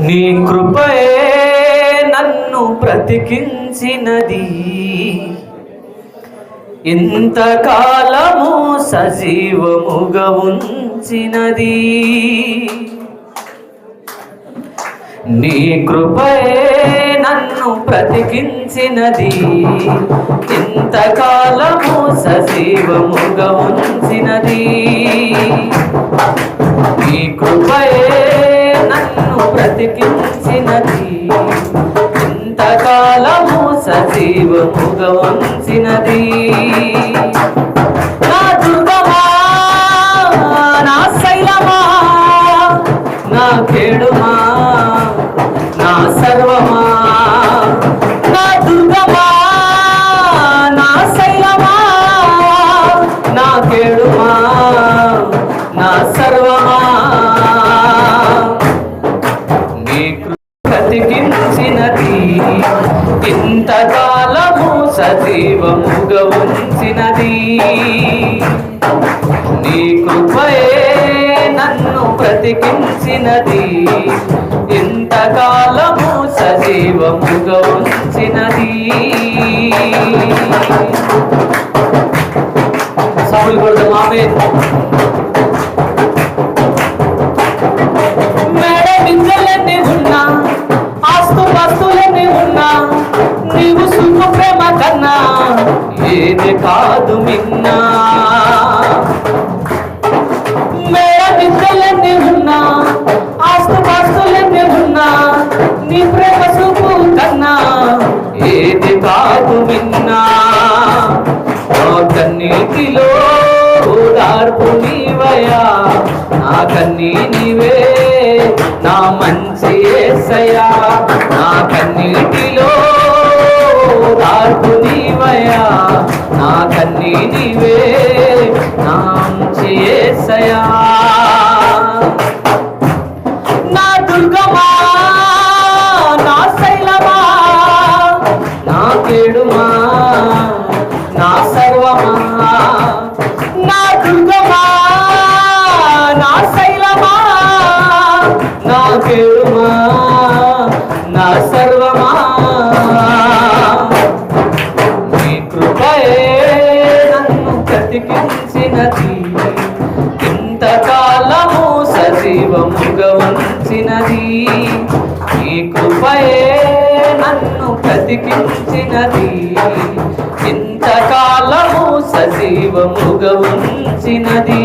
నీ కృపయే నన్ను బ్రతికించినది. ఇంతకాలము సజీవముగా ఉంచినది. నీ కృపయే నన్ను బ్రతికించినది. ఇంతకాలము సజీవముగా ఉంచినది. నీ కృపయే నన్ను బ్రతికించినది. ఇంతకాలము సజీవముగా ఉంచినది. బ్రతికించినది. ఎంతకాలము సజీవముగా ఉంచినది. సౌలు కొడదాం ఆమె మేడ బిందెలన్నీ ఉన్నా ఆస్తు వస్తువులన్నీ ఉన్నా నీవు సుఖ ప్రేమ కన్నా ఏది కాదు మిన్నా. కన్నా ఏది కాదు మిన్నా నా కన్నీటిలో ఓదార్పు నీవయా నా కన్నీ నీవే నా మంచి ఏసయా నా కన్నీటిలో ఓదార్పు నీవయా నా కన్నీ నీవే నా మంచి ఏసయా నా నా సర్వమా? నీ కృపయే నన్ను బ్రతికించినది ఇంతకాలము సజీవముగా ఉంచినది. నీ కృపయే నన్ను బ్రతికించినది ఇంతకాలము సజీవముగా ఉంచినది.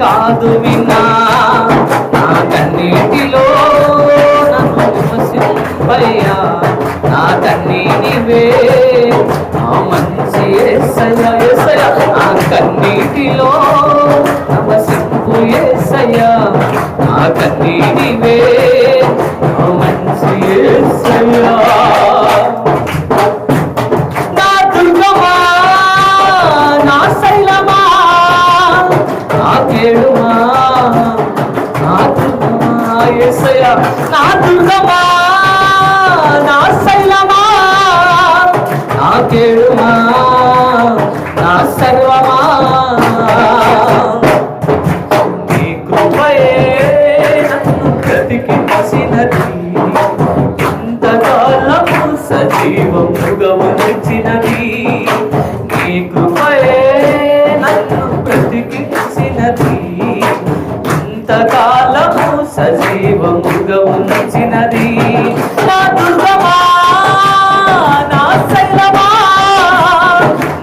కాదు విన్నా. నా కన్నీటిలో నన్ను విమర్శింపయ్యా నా కన్నీటివే ఆ మంచి ఏసయ్య ఏసయ్య. నా కన్నీటిలో నమసింపు ఏసయ్య. నా కన్నీటివే ఆ మంచి ఏసయ్య. దుర్గమా నా దుర్గమా నా శైలమా నా కేడుమా నా సర్వమా. చేసినది. నా దుర్గమా నా శైలమా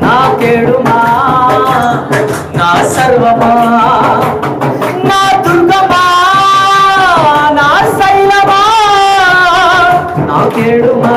నా కేడుమా నా సర్వమా. నా దుర్గమా నా శైలమా నా కేడుమా.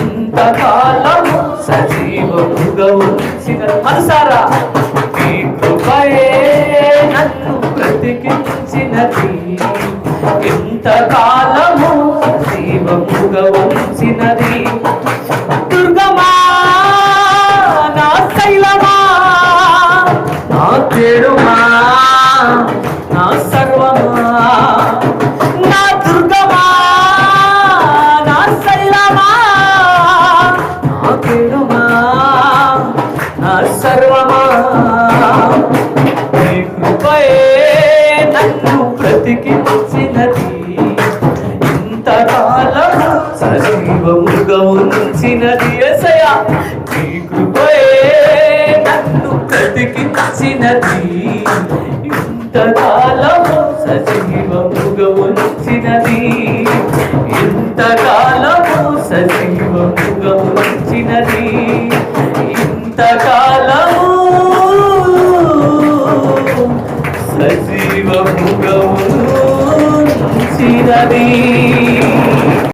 ఇంతకాలము సజీవముగా ఉంచిన మనసారా ఈ కృపయే నన్ను బ్రతికించినది. ఇంతకాలము సజీవముగా ఉంచినది దుర్గమా నా శైలమా నా తేడుమా నా నన్ను బ్రతికించినది. ఇంతకాలం సజీవముగా ఉంచినది ఎసయా నీ కృపయే నన్ను బ్రతికించినది. ఇంతకాలం సజీవముగా ఉంచినది ఇంతకాలము సజీవముగా ఉంచినది ఇంతకాలం సజీవముగా ఉంచినది